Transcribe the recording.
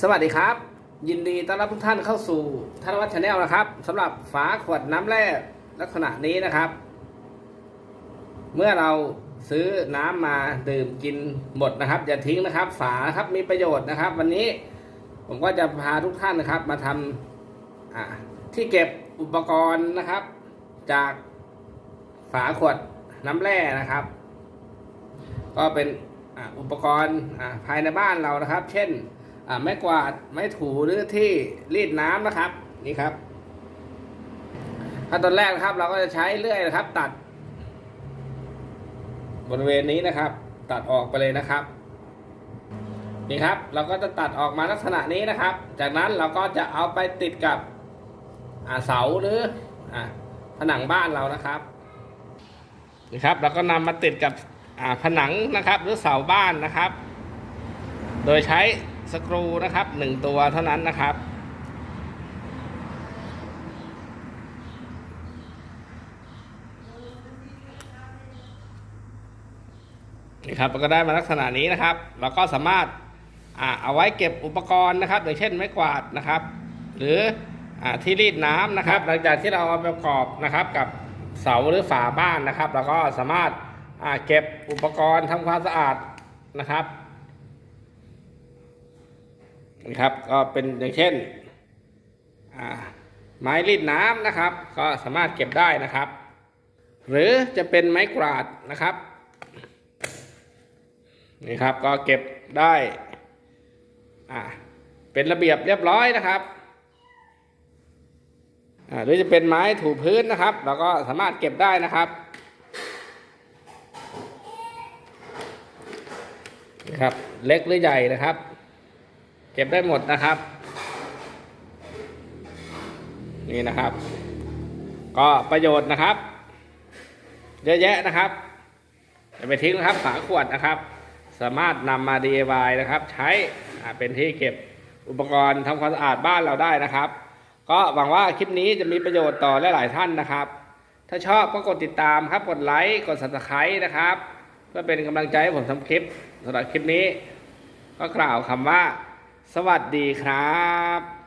สวัสดีครับ ยินดีต้อนรับทุกท่านเข้าสู่ธนวัฒน์ชาแนลนะครับสำหรับฝาขวดน้ำแร่ลักษณะนี้นะครับ เมื่อเราซื้อน้ำมาดื่มกินหมดนะครับ อย่าทิ้งนะครับ ฝาครับมีประโยชน์นะครับ วันนี้ผมก็จะพาทุกท่านนะครับ มาทำอ่าที่เก็บอุปกรณ์นะครับ จากฝาขวดน้ำแร่นะครับ ก็เป็นอุปกรณ์ภายในบ้านเรานะครับ เช่น ไม้กวาดไม้ถูหรือที่รีดน้ำนะครับ นี่ครับขั้นตอนแรกนะครับ เราก็จะใช้เลื่อยนะครับ ตัด บริเวณนี้นะครับ ตัดออกไปเลยนะครับ นี่ครับ เราก็จะตัดออกมาลักษณะนี้นะครับ จากนั้นเราก็จะเอาไปติดกับเสาหรืออผนังบ้านเรานะครับนี่ครับเราก็นำมาติดกับผนังนะครับ หรือเสาบ้านนะครับ โดยใช้ สกรูนะครับหนึ่งตัวเท่านั้นนะครับ นี่ครับเราก็ได้มาลักษณะนี้นะครับเราก็สามารถเอาไว้เก็บอุปกรณ์นะครับอย่างเช่นไม้กวาดนะครับ หรืออที่รีดน้ำนะครับ หลังจากที่เราเอาไประกอบนะครับกับเสาหรือฝาบ้านนะครับเราก็สามารถเก็บอุปกรณ์ทำความสะอาดนะครับ นะครับ ก็เป็นอย่างเช่นไม้รีดน้ำนะครับ ก็สามารถเก็บได้นะครับ หรือจะเป็นไม้กวาดนะครับนี่ครับก็เก็บได้อ่าเป็นระเบียบเรียบร้อยนะครับอ่าหรือจะเป็นไม้ถูพื้นนะครับ เราก็สามารถเก็บได้นะครับนี่ครับ เล็กหรือใหญ่นะครับ เก็บได้หมดนะครับ นี่นะครับ ก็ประโยชน์นะครับ เยอะแยะนะครับอย่าไปทิ้งนะครับฝาขวดนะครับ สามารถนำมา DIY นะครับ ใช้เป็นที่เก็บอุปกรณ์ทำความสะอาดบ้านเราได้นะครับ ก็หวังว่าคลิปนี้จะมีประโยชน์ต่อหลายๆท่านนะครับ ถ้าชอบก็กดติดตามครับ กดไลค์กด subscribe นะครับ เพื่อเป็นกำลังใจให้ผมทำคลิปสำหรับคลิปนี้ ก็กล่าวคำว่า สวัสดีครับ